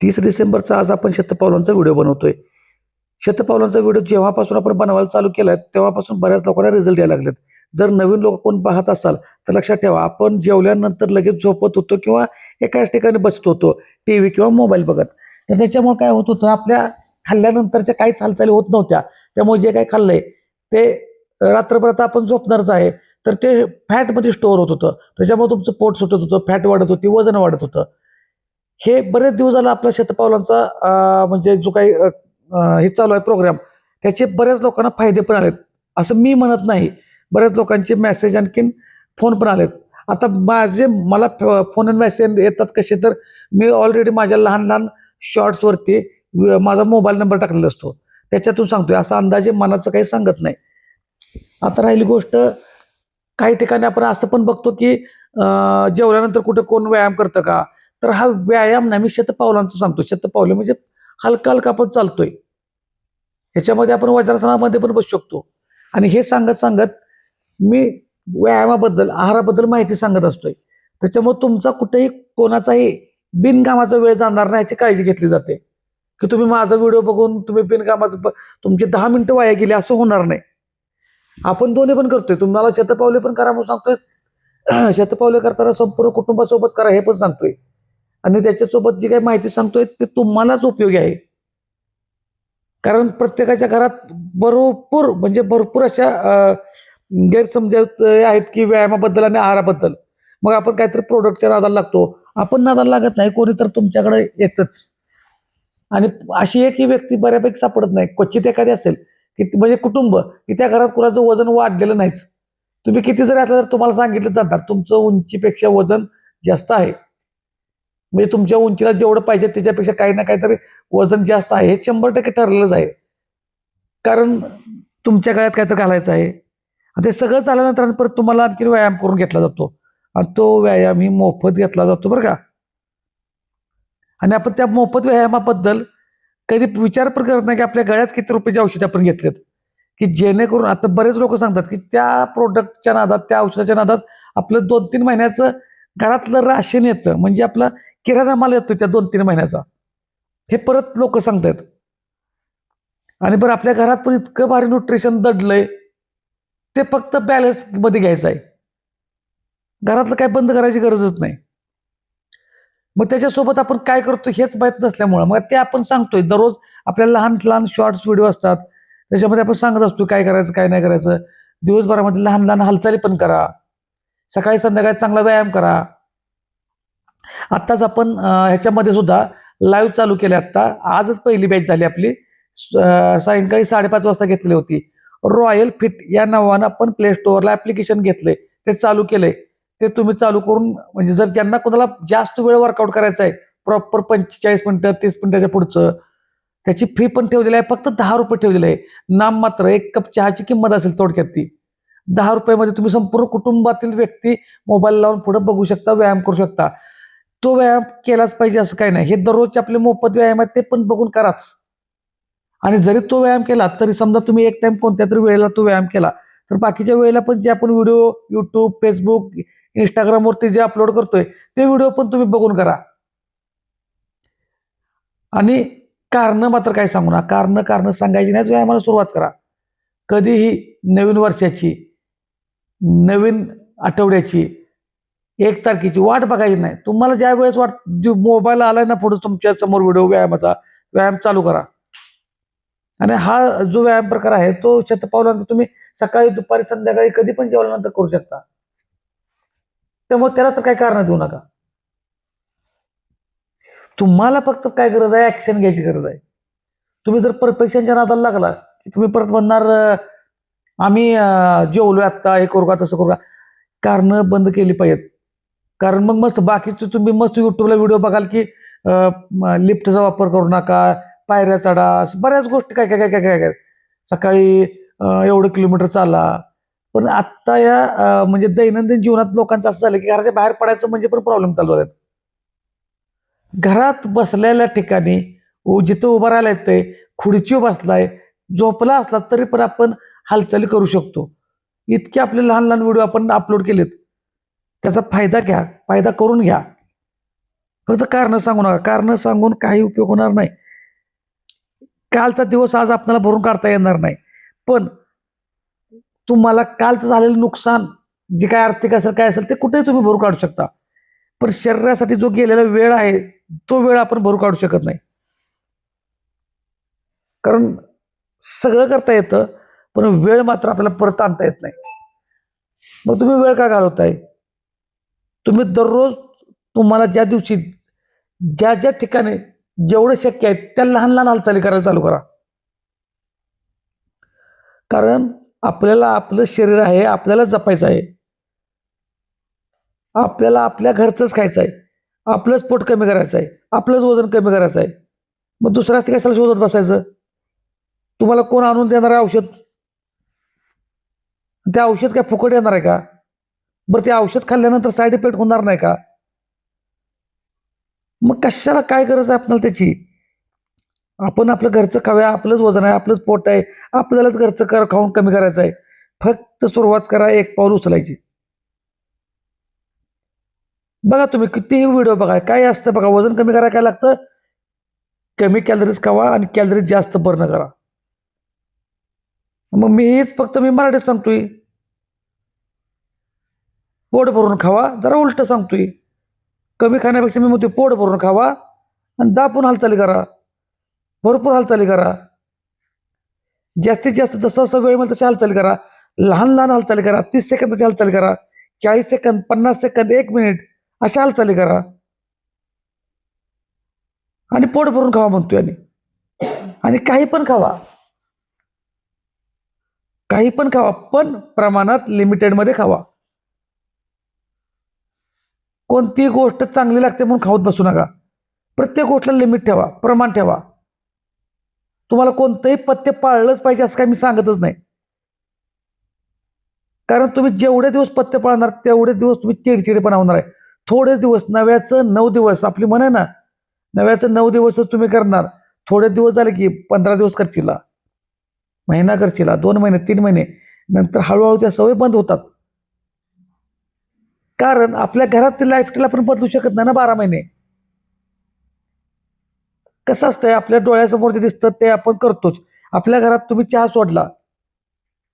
तीस डिसेंबरचा आज आपण शतपावलांचा व्हिडिओ बनवतोय. शतपावलांचा व्हिडिओ जेव्हापासून आपण बनवायला चालू केलाय तेव्हापासून बऱ्याच लोकांना रिझल्ट यायला लागलेत. जर नवीन लोक कोण पाहत असाल तर लक्षात ठेवा आपण जेवल्यानंतर लगेच झोपत होतो किंवा एकाच ठिकाणी बसत होतो टी व्ही किंवा मोबाईल बघत. तर त्याच्यामुळे काय होत होतं आपल्या खाल्ल्यानंतरच्या काहीच हालचाली होत नव्हत्या. त्यामुळे जे काही खाल्लंय ते रात्रभरात आपण झोपणारच आहे. तर ते फॅटमध्ये स्टोअर होत होतं. त्याच्यामुळे तुमचं पोट सुटत होतं फॅट वाढत होती वजन वाढत होतं. हे बरेच दिवस झाला आपला शेतपावलांचा म्हणजे जो काही हे चालू आहे प्रोग्राम त्याचे बऱ्याच लोकांना फायदे पण आलेत. असं मी म्हणत नाही. बऱ्याच लोकांचे मेसेज आणखीन फोन पण आलेत. आता माझे मला फोन आणि मेसेज येतात कसे तर मी ऑलरेडी माझ्या लहान लहान शॉर्ट्सवरती माझा मोबाईल नंबर टाकलेला असतो. त्याच्यातून सांगतोय. असं अंदाजे मनाचं काही सांगत नाही. आता राहिली गोष्ट काही ठिकाणी आपण असं पण बघतो की जेवल्यानंतर कुठे कोण व्यायाम करतं का? तर हा व्यायाम ना मी शतपावलांचं सांगतो. शतपावले म्हणजे हलका हलका आपण चालतोय. ह्याच्यामध्ये आपण वज्रासनामध्ये पण बसू शकतो. आणि हे सांगत सांगत मी व्यायामाबद्दल आहाराबद्दल माहिती सांगत असतोय. त्याच्यामुळे तुमचा कुठेही कोणाचाही बिनकामाचा वेळ जाणार नाही याची काळजी घेतली जाते. की तुम्ही माझा व्हिडिओ बघून तुम्ही बिनकामाचं तुमचे दहा मिनटं वाया गेली असं होणार नाही. आपण दोन्ही पण करतोय. तुम्हाला शतपावले पण करा म्हणून सांगतोय. शतपावले करताना संपूर्ण कुटुंबासोबत करा हे पण सांगतोय. आणि त्याच्यासोबत जी काही माहिती सांगतोय ते तुम्हालाच उपयोगी आहे. कारण प्रत्येकाच्या घरात भरपूर म्हणजे भरपूर अशा गैरसमज आहेत की व्यायामाबद्दल आणि आहाराबद्दल. मग आपण काहीतरी प्रोडक्टच्या नादाला लागतो. आपण नादाला लागत नाही कोणी तर तुमच्याकडे येतच. आणि अशी एक ही व्यक्ती बऱ्यापैकी सापडत नाही. क्वचित एखादी असेल की म्हणजे कुटुंब की त्या घरात कुणाचं वजन वाढलेलं नाहीच. तुम्ही किती जरी असलं तर तुम्हाला सांगितलं जाणार तुमचं उंचीपेक्षा वजन जास्त आहे. म्हणजे तुमच्या उंचीला जेवढं पाहिजे त्याच्यापेक्षा काही ना काहीतरी वजन जास्त आहे. हे शंभर टक्के ठरलेलंच आहे. कारण तुमच्या गळ्यात काहीतरी घालायचं आहे. आणि ते सगळं झाल्यानंतर आणि परत तुम्हाला आणखी व्यायाम करून घेतला जातो. आणि तो व्यायाम ही मोफत घेतला जातो बरं का. आणि आपण त्या मोफत व्यायामाबद्दल कधी विचार पण करत नाही की आपल्या गळ्यात किती रुपयाचे औषध आपण घेतलेत. की जेणेकरून आता बरेच लोक सांगतात की त्या प्रोडक्टच्या नादात त्या औषधाच्या नादात आपलं दोन तीन महिन्याचं घरातलं राशन येतं. म्हणजे आपलं किराणा माल येतो त्या दोन तीन महिन्याचा. हे परत लोक सांगतायत. आणि बरं आपल्या घरात पण इतकं भारी न्यूट्रिशन दडलंय. ते फक्त बॅलन्समध्ये घ्यायचं आहे. घरातलं काय बंद करायची गरजच नाही. मग त्याच्यासोबत आपण काय करतो हेच माहीत नसल्यामुळं मग ते आपण सांगतोय. दररोज आपल्याला लहान लहान शॉर्ट्स व्हिडिओ असतात. त्याच्यामध्ये आपण सांगत असतो काय करायचं काय नाही करायचं. दिवसभरामध्ये लहान लहान हालचाली पण करा. सकाळी संध्याकाळी चांगला व्यायाम करा. आत्ताच आपण ह्याच्यामध्ये सुद्धा लाईव्ह चालू केले आत्ता. आजच पहिली बॅच झाली आपली. स- सायंकाळी साडेपाच वाजता घेतली होती. रॉयल फिट या नावानं आपण प्ले स्टोअरला ॲप्लिकेशन घेतलंय. ते चालू केलंय. ते तुम्ही चालू करून म्हणजे जर ज्यांना कोणाला जास्त वेळ वर्कआउट करायचा आहे प्रॉपर पंचेचाळीस मिनटं तीस मिनिटाच्या पुढचं त्याची फी पण ठेवलेली आहे. फक्त दहा रुपये ठेवलेली आहे. नाम मात्र एक कप चहाची किंमत असेल थोडक्यात ती. दहा रुपयामध्ये तुम्ही संपूर्ण कुटुंबातील व्यक्ती मोबाईल लावून पुढे बघू शकता व्यायाम करू शकता. तो व्यायाम केलाच पाहिजे असं काही नाही. हे दररोजचे आपले मोफत व्यायाम आहेत ते पण बघून कराच. आणि जरी तो व्यायाम केला तरी समजा तुम्ही एक टाइम कोणत्या तरी वेळेला तो व्यायाम केला तर बाकीच्या वेळेला पण जे आपण व्हिडिओ यूट्यूब फेसबुक इंस्टाग्रामवरती जे अपलोड करतोय ते व्हिडिओ पण तुम्ही बघून करा. आणि कारणं मात्र काय सांगू ना कारण कारणं सांगायची नाही व्यायामाला सुरुवात करा. कधीही नवीन वर्षाची नवीन आठवड्याची एक तारखेची वाट बघायची नाही. तुम्हाला ज्या वेळेस वाट जो मोबाईल आलाय ना पुढे तुमच्यासमोर व्हिडिओ व्यायामाचा व्यायाम चालू करा. आणि हा जो व्यायाम प्रकार आहे तो शतपावलांचा तुम्ही सकाळी दुपारी संध्याकाळी कधी पण जेवल्यानंतर करू शकता. त्यामुळे त्याला तर काही कारण देऊ नका. तुम्हाला फक्त काय गरज आहे ऍक्शन घ्यायची गरज आहे. तुम्ही जर परफेक्शनच्या नादाला लागला की तुम्ही परत म्हणणार आम्ही अं, जेवलोय आत्ता हे करू का तसं करू का? कारण बंद केली पाहिजेत. कारण मग मस्त बाकीचं तुम्ही मस्त युट्यूबला व्हिडिओ बघाल की लिफ्टचा वापर करू नका पायऱ्या चढा असं बऱ्याच गोष्टी काय काय काय काय काय. काय सकाळी एवढं किलोमीटर चाला. पण आत्ता या म्हणजे दैनंदिन जीवनात लोकांचं असं झालं की घराच्या बाहेर पडायचं म्हणजे पण प्रॉब्लेम चालू आहेत घरात बसलेल्या ठिकाणी जिथं उभं राहायला ते खुर्ची बसलाय झोपला असला तरी पण आपण हालचाली करू शकतो. इतके आपले लहान लहान व्हिडिओ आपण अपलोड केलेत. त्याचा फायदा घ्या फायदा करून घ्या. फक्त कारण सांगू नका. कारण सांगून काही उपयोग होणार नाही. कालचा दिवस आज आपल्याला भरून काढता येणार नाही. पण तुम्हाला कालचं झालेलं नुकसान जे काय आर्थिक असेल काय असेल ते कुठेही तुम्ही भरून काढू शकता. पण शरीरासाठी जो गेलेला वेळ आहे तो वेळ आपण भरून काढू शकत नाही. कारण सगळं करता येतं पण वेळ मात्र आपल्याला परत आणता येत नाही. मग तुम्ही वेळ का घालवताय? तुम्ही दररोज तुम्हाला ज्या दिवशी ज्या ज्या ठिकाणी जेवढं शक्य आहे त्या लहान लहान हालचाली करायला चालू करा. कारण आपल्याला आपलं शरीर आहे आपल्याला जपायचं आहे. आपल्याला आपल्या घरचंच खायचं आहे. आपलंच पोट कमी करायचं आहे. आपलंच वजन कमी करायचं आहे. मग दुसऱ्याच कशाला शोधत बसायचं? तुम्हाला कोण आणून देणार आहे औषध? ते औषध काय फुकट येणार आहे का? बरं ते औषध खाल्ल्यानंतर साईड इफेक्ट होणार नाही का? मग कशाला काय गरज आहे आपल्याला त्याची? आपण आपलं घरचं खाऊया आपलंच वजन आहे आपलंच पोट आहे आपल्यालाच घरचं कर खाऊन कमी करायचं आहे. फक्त सुरुवात करा एक पाऊल उचलायची. बघा तुम्ही कितीही व्हिडिओ बघा काय असतं बघा वजन कमी करायला काय लागतं? कमी कॅलरीज खावा आणि कॅलरीज जास्त बर्न करा. मग मी हेच फक्त मी मराठीत सांगतोय. पोट भरून खावा. जरा उलट सांगतोय. कमी खाण्यापेक्षा मी म्हणतो पोट भरून खावा आणि दापून हालचाली करा. भरपूर हालचाली करा. जास्तीत जास्त जसं जसं वेळ मिळेल तशी हालचाली करा. लहान लहान हालचाली करा. तीस सेकंदाची हालचाली करा. चाळीस सेकंद पन्नास सेकंद एक मिनिट अशा हालचाली करा. आणि पोट भरून खावा म्हणतोय आणि आणि काही पण खावा. काही पण खावा. पण प्रमाणात लिमिटेडमध्ये खावा. कोणतीही गोष्ट चांगली लागते म्हणून खाऊत बसू नका. प्रत्येक गोष्टीला लिमिट ठेवा प्रमाण ठेवा. तुम्हाला कोणतंही पथ्य पाळलंच पाहिजे असं काय मी सांगतच नाही. कारण तुम्ही जेवढे दिवस पथ्य पाळणार तेवढे दिवस तुम्ही चिडचिडेपणा होणार आहे. थोडे दिवस नव्याचं नऊ दिवस आपली म्हण आहे ना नव्याचं नऊ दिवसच तुम्ही करणार. थोडे दिवस झाले की पंधरा दिवस करशीला. महिना करशीला दोन महिने तीन महिने नंतर हळूहळू त्या सवय बंद होतात. कारण आपल्या घरात लाईफस्टाईल आपण बदलू शकत नाही ना बारा महिने. कसं असतंय आपल्या डोळ्यासमोर जे दिसतं ते आपण करतोच. आपल्या घरात तुम्ही चहा सोडला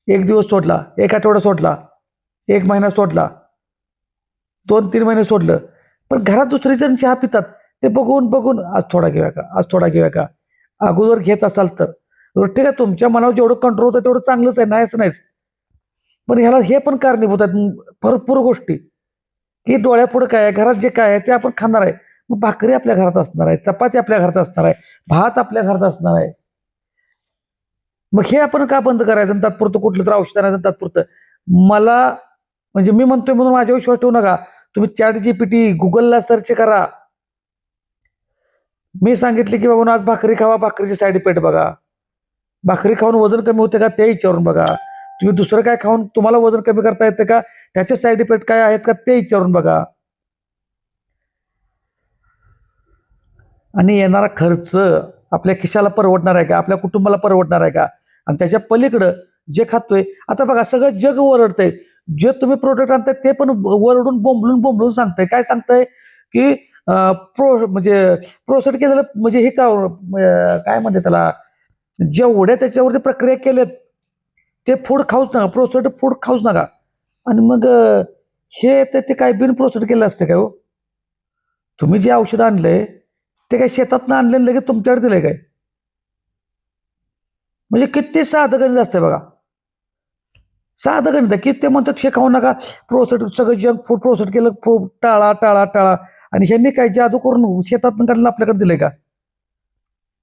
एक दिवस सोडला एक आठवडा सोडला एक महिना सोडला दोन तीन महिने सोडलं पण घरात दुसरे जण चहा पितात ते बघून बघून आज थोडा घेऊया का? आज थोडा घेऊया का? अगोदर घेत असाल तर. ठीक आहे तुमच्या मनावर जेवढं कंट्रोल होतं तेवढं चांगलंच आहे नाही असं नाहीच. पण ह्याला हे पण कारणीभूत आहेत भरपूर गोष्टी. की डोळ्यापुढं काय आहे? घरात जे काय आहे ते आपण खाणार आहे. मग भाकरी आपल्या घरात असणार आहे चपाती आपल्या घरात असणार आहे भात आपल्या घरात असणार आहे. मग हे आपण का बंद करायचं तात्पुरतं कुठलं तर औषध आणायचं तात्पुरतं? मला म्हणजे मी म्हणतोय म्हणून माझ्या विश्वास ठेवू नका. तुम्ही चॅट जीपीटी गुगलला सर्च करा. मी सांगितले की बाबा आज भाकरी खावा भाकरीचे साईड इफेक्ट बघा. भाकरी खाऊन वजन कमी होते का ते विचारून बघा. तुम्ही दुसरं काय खाऊन तुम्हाला वजन कमी करता येतं का? त्याचे साईड इफेक्ट काय आहेत का ते विचारून बघा. आणि येणारा खर्च आपल्या खिशाला परवडणार आहे का? आपल्या कुटुंबाला परवडणार आहे का? आणि त्याच्या पलीकडं जे खातोय आता बघा सगळं जग ओरडतंय. जे तुम्ही प्रोडक्ट आणताय ते पण वरडून बोंबलून बोंबलून सांगताय. काय सांगताय? की प्रो म्हणजे प्रोसेट केलेलं म्हणजे हे का काय म्हणते त्याला? जेवढ्या त्याच्यावरती प्रक्रिया केल्यात ते फूड खाऊच नका प्रोसेस्ड फूड खाऊच नका. आणि मग हे तर ते काय बिन प्रोसेस्ड केलं असतं काय हो? तुम्ही जे औषध आणलंय ते काय शेतातनं आणलेलं लगेच तुमच्याकडे दिलंय काय? म्हणजे किती साधं गणित असतं बघा. साधं गणित आहे. की ते म्हणतात हे खाऊ नका. प्रोसेट सगळं जंक फूड प्रोसेट केलं फूड टाळा टाळा टाळा. आणि ह्यांनी काय जादू करून शेतातनं काढलं आपल्याकडे दिलंय का?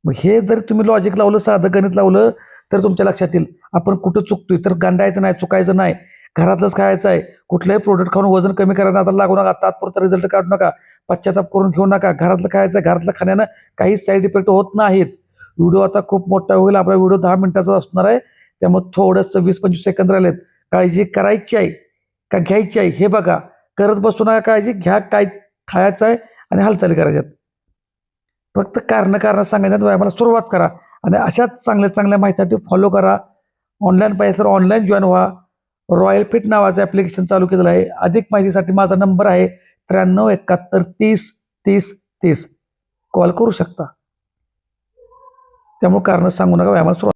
मग हे जर तुम्ही लॉजिक लावलं साधं गणित लावलं तर तुमच्या लक्षात येईल. आपण कुठं चुकतोय? तर गांडायचं नाही चुकायचं नाही. घरातलंच खायचं आहे. कुठलंही प्रोडक्ट खाऊन वजन कमी करायला आता लागू नका तात्पुरता रिझल्ट काढू नका पश्चाताप करून घेऊ नका. घरातलं खायचं आहे घरातलं खाण्यानं काही साईड इफेक्ट होत नाहीत. व्हिडिओ आता खूप मोठा होईल आपला व्हिडिओ दहा मिनिटाचा असणार आहे. त्यामुळे थोडंसं वीस पंचवीस सेकंद राहिलेत. काळजी करायची आहे का घ्यायची आहे? हे बघा. करत बसू नका काळजी घ्या काय खायचं आहे आणि हालचाली करायच्यात. फक्त कारण कारण सांगायचं व्यायामाला सुरुवात करा. आणि अशाच चांगल्या चांगल्या माहितीसाठी फॉलो करा. ऑनलाईन पाहिजे तर ऑनलाईन जॉईन व्हा. रॉयल फिट नावाचं ॲप्लिकेशन चालू केलेलं आहे. अधिक माहितीसाठी माझा नंबर आहे त्र्याण्णव एकाहत्तर तीस तीस तीस. कॉल करू शकता. त्यामुळे कारणं सांगू नका व्यायामाला सुरुवात